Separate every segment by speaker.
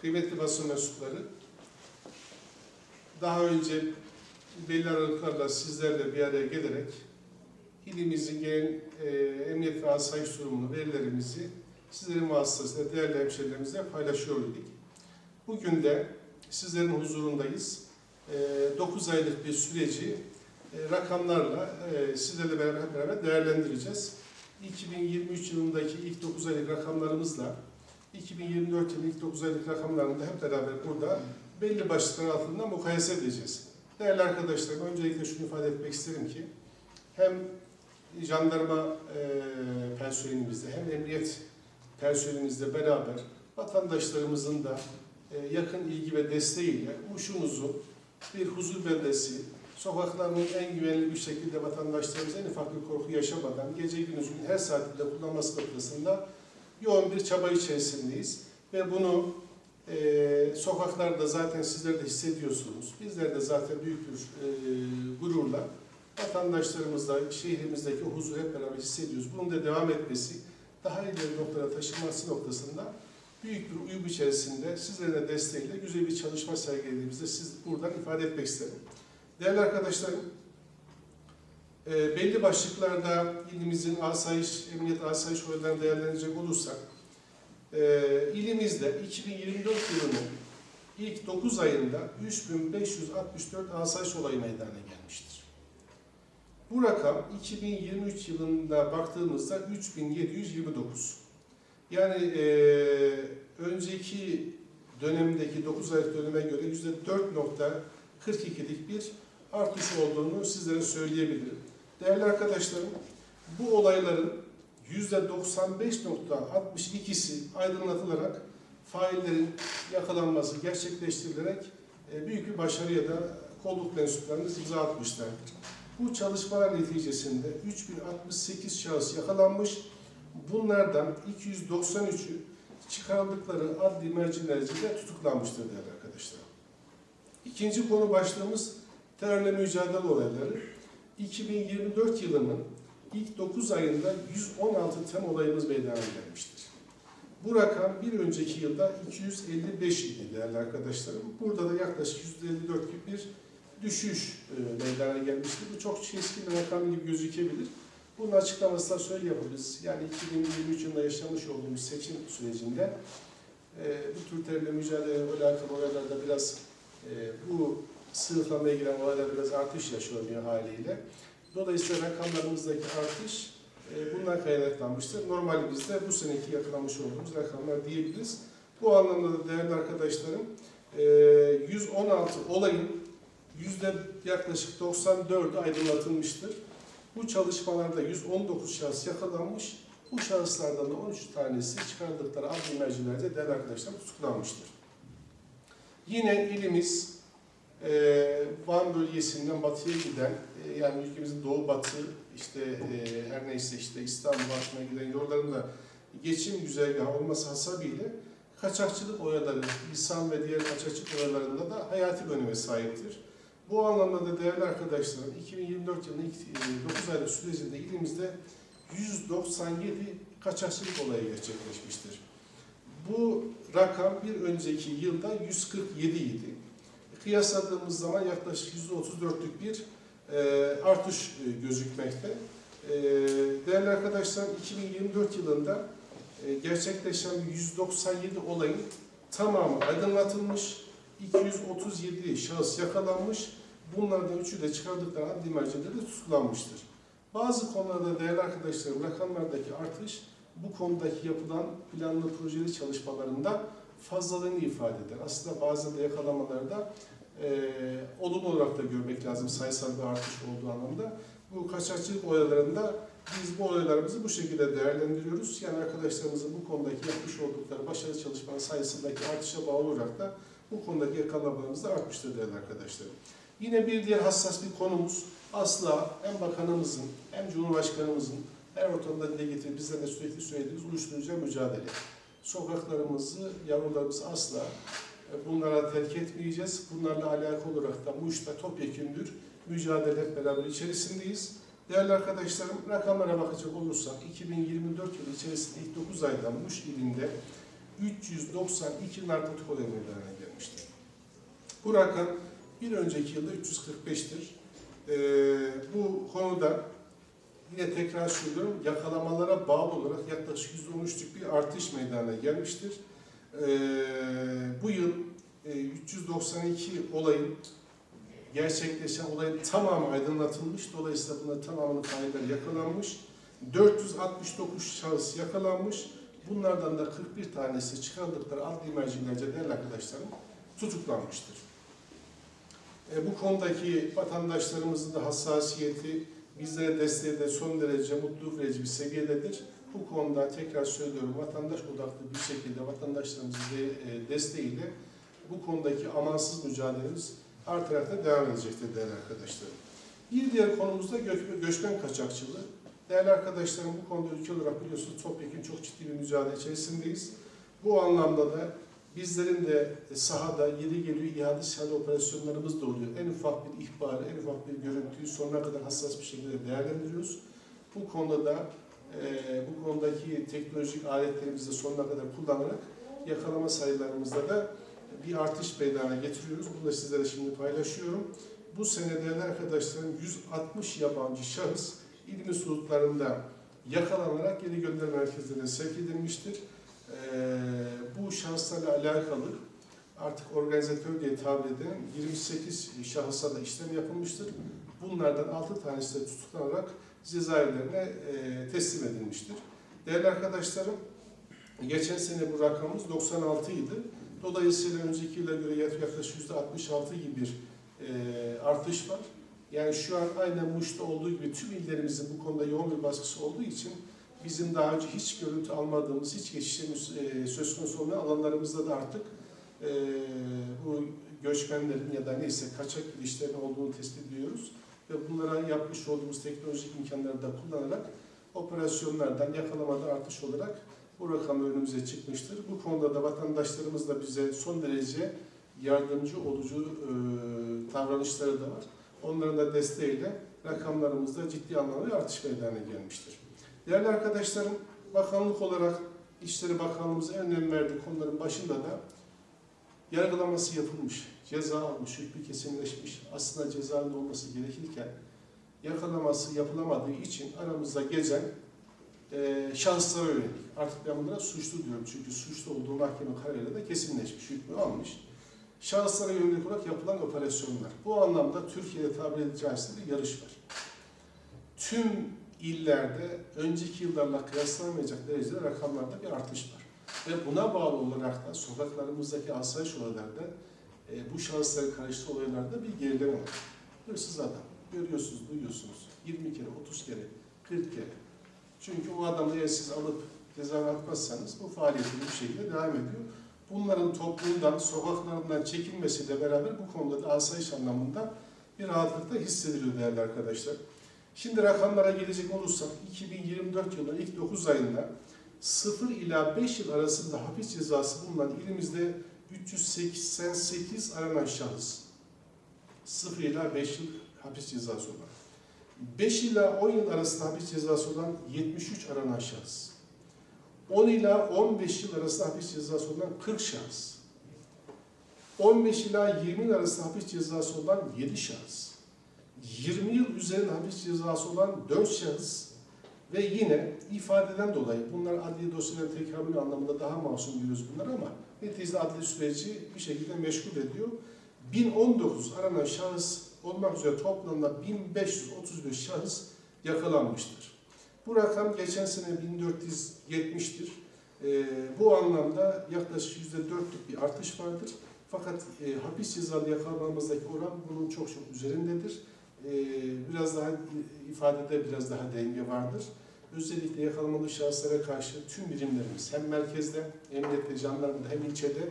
Speaker 1: kıymetli basın mensupları, daha önce belli aralıklarla sizlerle bir araya gelerek ilimizin genel e, emniyet ve asayiş durumunu, verilerimizi sizlerin vasıtasıyla değerli hemşehrilerimizle paylaşıyor idik. Bugün de sizlerin huzurundayız. E, 9 aylık bir süreci e, rakamlarla e, sizlerle beraber, beraber değerlendireceğiz. 2023 yılındaki ilk 9 aylık rakamlarımızla 2024 yılının ilk 9 aylık rakamlarını da hep beraber burada belli başlıklar altında mukayese edeceğiz. Değerli arkadaşlarım, öncelikle şunu ifade etmek isterim ki hem jandarma e, personelimizle hem emniyet personelimizle beraber vatandaşlarımızın da e, yakın ilgi ve desteğiyle Muş'umuzu bir huzur beldesi, sokaklarını en güvenli bir şekilde vatandaşlarımız en ufak bir korku yaşamadan gece gündüz gün her saatinde kullanması noktasında yoğun bir çaba içerisindeyiz. Ve bunu e, sokaklarda zaten sizler de hissediyorsunuz. Bizler de zaten büyük bir e, gururla vatandaşlarımızla şehrimizdeki huzuru hep beraber hissediyoruz. Bunun da devam etmesi, daha ileri noktalara taşınması noktasında büyük bir uyum içerisinde sizlerin de desteğiyle güzel bir çalışma sergilediğimizde siz buradan ifade etmek isterim. Değerli arkadaşlarım, e, belli başlıklarda ilimizin asayiş, emniyet asayiş olaylarını değerlendirecek olursak, e, ilimizde 2024 yılının ilk 9 ayında 3564 asayiş olayı meydana gelmiştir. Bu rakam 2023 yılında baktığımızda 3729. Yani e, önceki dönemdeki 9 aylık döneme göre %4.42'lik bir artış olduğunu sizlere söyleyebilirim. Değerli arkadaşlarım, bu olayların %95.62'si aydınlatılarak faillerin yakalanması gerçekleştirilerek e, büyük bir başarıya da kolluk mensuplarımız imza atmışlardır. Bu çalışmalar neticesinde 3068 şahıs yakalanmış, bunlardan 293'ü çıkarıldıkları adli mercilerce tutuklanmıştır değerli arkadaşlar. İkinci konu başlığımız terörle mücadele olayları. 2024 yılının ilk 9 ayında 116 tem olayımız meydana gelmiştir. Bu rakam bir önceki yılda 255 idi değerli arkadaşlarım. Burada da yaklaşık %54 gibi bir düşüş e, meydana gelmiştir. Bu çok keskin bir rakam gibi gözükebilir. Bunun açıklaması da şöyle yapabiliriz. Yani 2023 yılında yaşamış olduğumuz seçim sürecinde e, bu tür terörle mücadele alakalı olaylarda biraz e, bu sınıflamaya giren olaylar biraz artış yaşanıyor haliyle. Dolayısıyla rakamlarımızdaki artış e, bundan kaynaklanmıştır. Normalimizde bu seneki yakalamış olduğumuz rakamlar diyebiliriz. Bu anlamda da değerli arkadaşlarım e, 116 olayın yüzde yaklaşık 94'ü aydınlatılmıştır. Bu çalışmalarda 119 şahıs yakalanmış. Bu şahıslardan da 13 tanesi çıkardıkları adli mercilerce değerli arkadaşlar tutuklanmıştır. Yine ilimiz e, Van bölgesinden batıya giden, e, yani ülkemizin doğu batı, işte e, her neyse işte İstanbul altına giden yollarında geçim güzergahı olması hasebiyle kaçakçılık oyaları, lisan ve diğer kaçakçılık oyalarında da hayati bir öneme sahiptir. Bu anlamda da değerli arkadaşlarım 2024 yılının ilk 9 aylık sürecinde ilimizde 197 kaçakçılık olayı gerçekleşmiştir. Bu rakam bir önceki yılda 147 idi. Kıyasladığımız zaman yaklaşık %34'lük bir e, artış e, gözükmekte. E, değerli arkadaşlar 2024 yılında e, gerçekleşen 197 olayın tamamı aydınlatılmış, 237 şahıs yakalanmış, bunlardan üçü de çıkardıkları adli mercileri tutuklanmıştır. Bazı konularda değerli arkadaşlarım rakamlardaki artış bu konudaki yapılan planlı projeli çalışmalarında fazlalığını ifade eder. Aslında bazen de yakalamalarda e, olumlu olarak da görmek lazım sayısal bir artış olduğu anlamda. Bu kaçakçılık olaylarında biz bu olaylarımızı bu şekilde değerlendiriyoruz. Yani arkadaşlarımızın bu konudaki yapmış oldukları başarılı çalışmanın sayısındaki artışa bağlı olarak da bu konudaki yakalamalarımız da artmıştır değerli arkadaşlar. Yine bir diğer hassas bir konumuz asla hem bakanımızın hem cumhurbaşkanımızın her ortamda dile getirip bizden de sürekli söylediğimiz uyuşturucuya mücadele. Sokaklarımızı, yavrularımızı asla bunlara terk etmeyeceğiz. Bunlarla alakalı olarak da Muş'ta topyekündür mücadele hep beraber içerisindeyiz. Değerli arkadaşlarım rakamlara bakacak olursak 2024 yılı içerisinde ilk 9 ayda Muş ilinde 392 narkotik olay meydana gelmiştir. Bu rakam bir önceki yılda 345'tir. Ee, bu konuda yine tekrar söylüyorum yakalamalara bağlı olarak yaklaşık %13'lük bir artış meydana gelmiştir. Ee, bu yıl e, 392 olayın gerçekleşen olayın tamamı aydınlatılmış. Dolayısıyla bunların tamamının failleri yakalanmış. 469 şahıs yakalanmış. Bunlardan da 41 tanesi çıkardıkları adli mercilerce değerli arkadaşlarım tutuklanmıştır. E, bu konudaki vatandaşlarımızın da hassasiyeti bizlere desteği de son derece mutluluk verici bir seviyededir. Bu konuda tekrar söylüyorum vatandaş odaklı bir şekilde vatandaşlarımızın e, desteğiyle bu konudaki amansız mücadelemiz artarak da devam edecektir değerli arkadaşlarım. Bir diğer konumuz da gö- göçmen kaçakçılığı. Değerli arkadaşlarım bu konuda ülke olarak biliyorsunuz topyekun çok ciddi bir mücadele içerisindeyiz. Bu anlamda da bizlerin de sahada yeri geliyor iade sihali operasyonlarımız da oluyor. En ufak bir ihbarı, en ufak bir görüntüyü sonuna kadar hassas bir şekilde değerlendiriyoruz. Bu konuda da e, bu konudaki teknolojik aletlerimizi sonuna kadar kullanarak yakalama sayılarımızda da bir artış meydana getiriyoruz. Bunu da sizlere şimdi paylaşıyorum. Bu sene değerli arkadaşlarım 160 yabancı şahıs ilimiz hudutlarında yakalanarak geri gönderme merkezlerine sevk edilmiştir. Ee, bu şahıslarla alakalı artık organizatör diye tabir edilen 28 şahısa da işlem yapılmıştır. Bunlardan 6 tanesi de tutuklanarak cezaevlerine e, teslim edilmiştir. Değerli arkadaşlarım, geçen sene bu rakamımız 96 idi. Dolayısıyla önceki yıla göre yaklaşık %66 gibi bir e, artış var. Yani şu an aynen Muş'ta olduğu gibi tüm illerimizin bu konuda yoğun bir baskısı olduğu için bizim daha önce hiç görüntü almadığımız, hiç geçişlerimiz e, söz konusu olmayan alanlarımızda da artık e, bu göçmenlerin ya da neyse kaçak ilişkilerin olduğunu tespit ediyoruz. Ve bunlara yapmış olduğumuz teknolojik imkanları da kullanarak operasyonlardan, yakalamada artış olarak bu rakam önümüze çıkmıştır. Bu konuda da vatandaşlarımız da bize son derece yardımcı olucu e, davranışları da var. Onların da desteğiyle rakamlarımızda ciddi anlamda artış meydana gelmiştir. Değerli arkadaşlarım, bakanlık olarak İçişleri Bakanlığımız en önem verdiği konuların başında da yargılaması yapılmış, ceza almış, hükmü kesinleşmiş, aslında cezaevinde olması gerekirken yakalaması yapılamadığı için aramızda gezen e, şahıslara yönelik. Artık ben bunlara suçlu diyorum çünkü suçlu olduğu mahkeme kararıyla da kesinleşmiş, hükmü almış. Şahıslara yönelik olarak yapılan operasyonlar. Bu anlamda Türkiye'de tabir edici caizse bir yarış var. Tüm illerde önceki yıllarla kıyaslanamayacak derecede rakamlarda bir artış var. Ve buna bağlı olarak da sokaklarımızdaki asayiş olaylarda e, bu şahısların karıştığı olaylarda bir gerileme var. Hırsız adam. Görüyorsunuz, duyuyorsunuz. 20 kere, 30 kere, 40 kere. Çünkü o adamı eğer siz alıp cezaevine atmazsanız bu faaliyetini bir şekilde devam ediyor. Bunların toplumdan, sokaklarından çekilmesiyle beraber bu konuda da asayiş anlamında bir rahatlık da hissediliyor değerli arkadaşlar. Şimdi rakamlara gelecek olursak 2024 yılının ilk 9 ayında 0 ila 5 yıl arasında hapis cezası bulunan ilimizde 388 aranan şahıs. 0 ila 5 yıl hapis cezası olan. 5 ila 10 yıl arasında hapis cezası olan 73 aranan şahıs. 10 ila 15 yıl arasında hapis cezası olan 40 şahıs. 15 ila 20 yıl arasında hapis cezası olan 7 şahıs. 20 yıl üzerinde hapis cezası olan 4 şahıs ve yine ifadeden dolayı bunlar adli dosyaların tekamülü anlamında daha masum diyoruz bunlar ama neticede adli süreci bir şekilde meşgul ediyor. 1019 aranan şahıs olmak üzere toplamda 1535 şahıs yakalanmıştır. Bu rakam geçen sene 1470'tir. Ee, bu anlamda yaklaşık %4'lük bir artış vardır. Fakat e, hapis cezalı yakalamamızdaki oran bunun çok çok üzerindedir. Ee, biraz daha ifadede biraz daha denge vardır. Özellikle yakalamalı şahıslara karşı tüm birimlerimiz hem merkezde, emniyette, jandarmada hem ilçede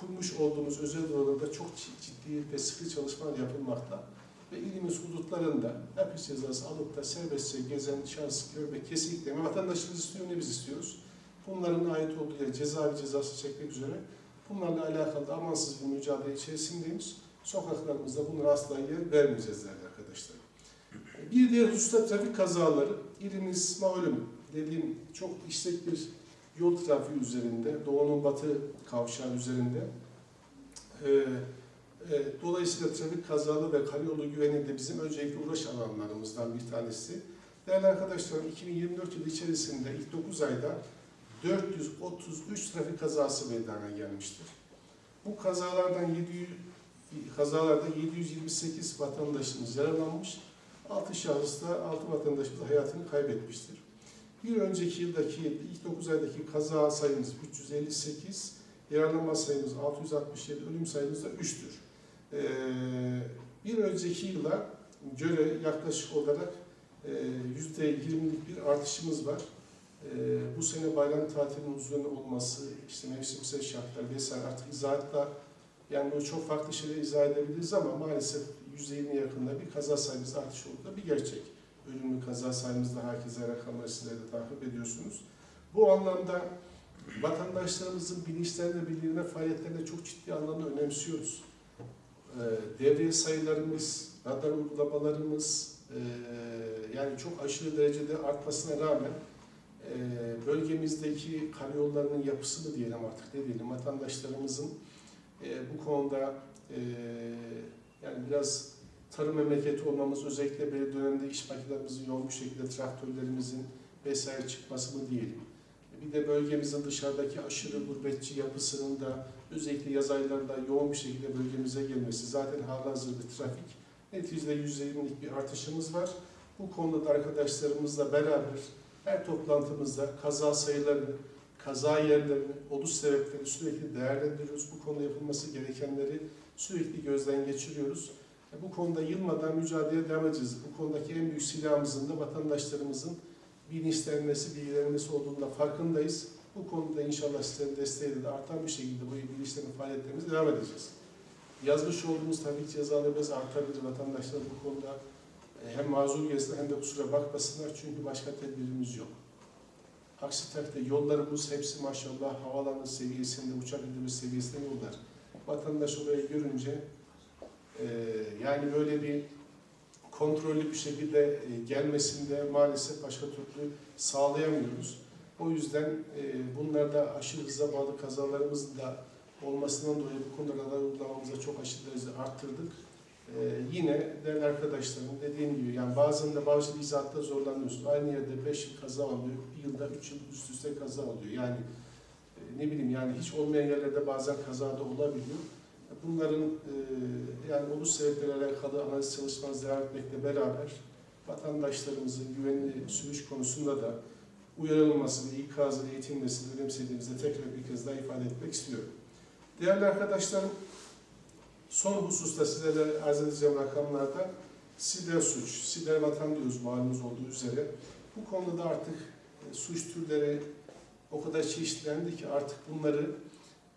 Speaker 1: kurmuş olduğumuz özel bürolarda çok ciddi ve sıkı çalışmalar yapılmakta. Ve ilimiz hudutlarında hapis cezası alıp da serbestçe gezen şahıs görmek kesinlikle ne vatandaşımız istiyor ne biz istiyoruz. Bunların ait olduğu yere cezaevi cezası çekmek üzere bunlarla alakalı da amansız bir mücadele içerisindeyiz. Sokaklarımızda bunlara asla yer vermeyeceğiz değerli arkadaşlar. Bir diğer hususta trafik kazaları. İlimiz malum dediğim çok işlek bir yol trafiği üzerinde, doğunun batı kavşağı üzerinde. Ee, e, dolayısıyla trafik kazalı ve karayolu güvenliği de bizim öncelikli uğraş alanlarımızdan bir tanesi. Değerli arkadaşlarım 2024 yılı içerisinde ilk 9 ayda 433 trafik kazası meydana gelmiştir. Bu kazalardan 700 kazalarda 728 vatandaşımız yaralanmış, 6 şahıs da 6 vatandaşımız hayatını kaybetmiştir. Bir önceki yıldaki ilk 9 aydaki kaza sayımız 358, yaralanma sayımız 667, ölüm sayımız da 3'tür. Ee, bir önceki yıla göre yaklaşık olarak e, %20'lik bir artışımız var. Ee, bu sene bayram tatilinin uzun olması, işte mevsimsel şartlar vesaire artık izahatla yani bu çok farklı şeyler izah edebiliriz ama maalesef %20 yakında bir kaza sayımız artış oldu da bir gerçek. Ölümlü kaza sayımızda herkese rakamları sizler de takip ediyorsunuz. Bu anlamda vatandaşlarımızın bilinçlerine, bilgilerine, faaliyetlerine çok ciddi anlamda önemsiyoruz. Ee, devriye sayılarımız, radar uygulamalarımız e, yani çok aşırı derecede artmasına rağmen e, bölgemizdeki karayollarının yapısı mı diyelim artık ne diyelim vatandaşlarımızın e, bu konuda e, yani biraz tarım memleketi olmamız özellikle belli dönemde iş makinelerimizin yoğun bir şekilde traktörlerimizin vesaire çıkması mı diyelim. Bir de bölgemizin dışarıdaki aşırı gurbetçi yapısının da özellikle yaz aylarında yoğun bir şekilde bölgemize gelmesi zaten halihazır bir trafik. Neticede %20'lik bir artışımız var. Bu konuda da arkadaşlarımızla beraber her toplantımızda kaza sayılarını, kaza yerlerini, oluş sebeplerini sürekli değerlendiriyoruz. Bu konuda yapılması gerekenleri sürekli gözden geçiriyoruz. E, Bu konuda yılmadan mücadeleye devam edeceğiz. Bu konudaki en büyük silahımızın da vatandaşlarımızın bilinçlenmesi, bilgilenmesi olduğunda farkındayız. Bu konuda inşallah sizlerin desteğiyle de artan bir şekilde bu bilinçlenme faaliyetlerimize devam edeceğiz. Yazmış olduğumuz tabii ki cezalarımız artabilir. Vatandaşlar bu konuda e, hem mazur gelsinler hem de kusura bakmasınlar çünkü başka tedbirimiz yok. Aksi takdirde yollarımız hepsi maşallah havalanın seviyesinde, uçak indirme seviyesinde yollar. Vatandaş orayı görünce e, yani böyle bir kontrollü bir şekilde e, gelmesinde maalesef başka türlü sağlayamıyoruz. O yüzden e, bunlarda aşırı hıza bağlı kazalarımızın da olmasından dolayı bu konuda radar uygulamamıza çok aşırı derecede arttırdık. E, yine değerli arkadaşlarım dediğim gibi yani bazen de bazı izahatta zorlanıyorsun. Aynı yerde 5 yıl kaza oluyor, bir yılda 3 yıl üst üste kaza oluyor. Yani e, ne bileyim yani hiç olmayan yerlerde bazen kaza da olabiliyor. Bunların e, yani oluş sebepleriyle alakalı analiz çalışmanız devam etmekle beraber vatandaşlarımızın güvenli sürüş konusunda da uyarılması ve ikazı eğitilmesini önemsediğimizde tekrar bir kez daha ifade etmek istiyorum. Değerli arkadaşlarım, son hususta sizlere arz edeceğim rakamlarda siber suç, siber vatan diyoruz malumuz olduğu üzere. Bu konuda da artık e, suç türleri o kadar çeşitlendi ki artık bunları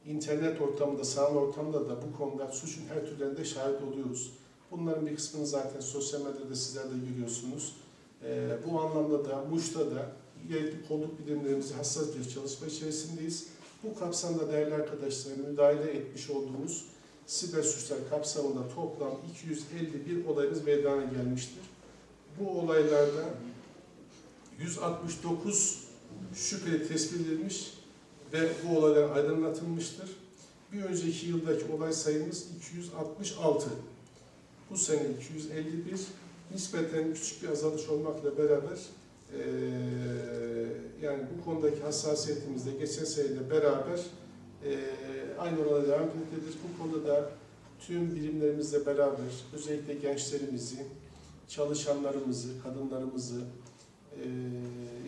Speaker 1: internet ortamında, sanal ortamda da bu konuda suçun her türlerinde şahit oluyoruz. Bunların bir kısmını zaten sosyal medyada sizler de görüyorsunuz. Ee, bu anlamda da Muş'ta da gerekli kolluk birimlerimizi hassas bir çalışma içerisindeyiz. Bu kapsamda değerli arkadaşlar müdahale etmiş olduğumuz siber suçlar kapsamında toplam 251 olayımız meydana gelmiştir. Bu olaylarda 169 şüpheli tespit edilmiş ve bu olaylar aydınlatılmıştır. Bir önceki yıldaki olay sayımız 266. Bu sene 251. Nispeten küçük bir azalış olmakla beraber eee, yani bu konudaki hassasiyetimizde geçen seneyle beraber eee, aynı orana devam etmektedir. Bu konuda da tüm birimlerimizle beraber özellikle gençlerimizi, çalışanlarımızı, kadınlarımızı, eee,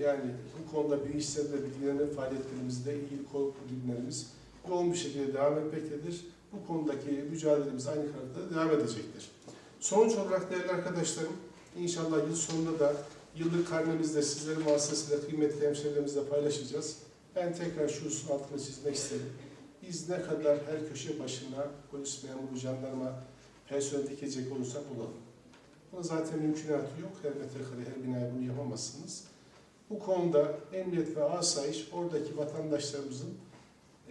Speaker 1: yani bu konuda bilinçlerle bilgilenen faaliyetlerimizde ilgili kol birimlerimiz yoğun bir şekilde devam etmektedir. Bu konudaki mücadelemiz aynı kararda devam edecektir. Sonuç olarak değerli arkadaşlarım, inşallah yıl sonunda da yıllık karnemizde sizlerin vasıtasıyla kıymetli hemşehrilerimizle paylaşacağız. Ben tekrar şu hususun altını çizmek isterim. Biz ne kadar her köşe başına polis memuru, jandarma, personel dikecek olursak olalım. Buna zaten mümkünatı yok. Her metrekare, her binaya bunu yapamazsınız. Bu konuda emniyet ve asayiş oradaki vatandaşlarımızın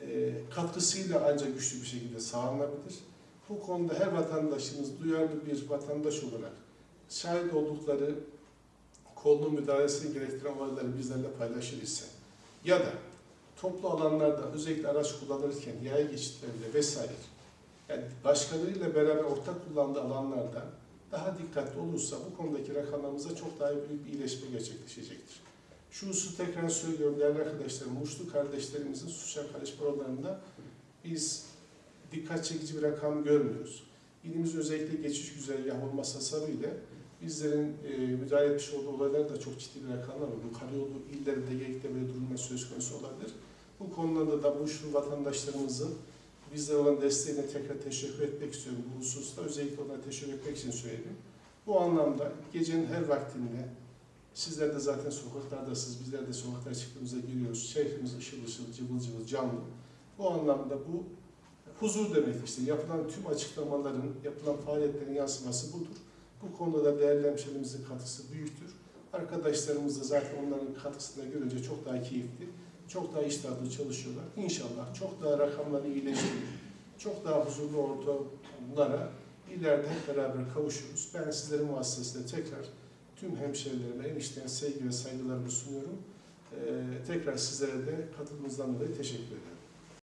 Speaker 1: e, katkısıyla ancak güçlü bir şekilde sağlanabilir. Bu konuda her vatandaşımız duyarlı bir vatandaş olarak şahit oldukları kollu müdahalesini gerektiren olayları bizlerle paylaşır ise ya da toplu alanlarda özellikle araç kullanırken yaya geçitlerinde vesaire yani başkalarıyla beraber ortak kullandığı alanlarda daha dikkatli olursa bu konudaki rakamlarımızda çok daha büyük bir iyileşme gerçekleşecektir. Şu hususu tekrar söylüyorum değerli arkadaşlarım, Muşlu kardeşlerimizin Suçak Karış programında biz dikkat çekici bir rakam görmüyoruz. İlimiz özellikle geçiş güzergahı olması hasebiyle bizlerin e, müdahale etmiş olduğu olaylar da çok ciddi bir rakamlar var. Bu karayolu illerinde gerekli böyle durumlar söz konusu olabilir. Bu konularda da Muşlu vatandaşlarımızın bizlere olan desteğine tekrar teşekkür etmek istiyorum bu hususta. Özellikle onlara teşekkür etmek için söyledim. Bu anlamda gecenin her vaktinde sizler de zaten sokaklardasınız, bizler de sokaklara çıktığımızda görüyoruz. Şehrimiz ışıl ışıl, cıvıl cıvıl, canlı. Bu anlamda bu huzur demek işte. Yapılan tüm açıklamaların, yapılan faaliyetlerin yansıması budur. Bu konuda da değerli hemşehrimizin katkısı büyüktür. Arkadaşlarımız da zaten onların katkısını da görünce çok daha keyifli, çok daha iştahlı çalışıyorlar. İnşallah çok daha rakamları iyileştirip, çok daha huzurlu ortamlara ileride hep beraber kavuşuruz. Ben sizlerin vasıtasıyla tekrar tüm hemşehrilerime en içten sevgi ve saygılarımı sunuyorum. Ee, tekrar sizlere de katılımınızdan dolayı teşekkür ederim.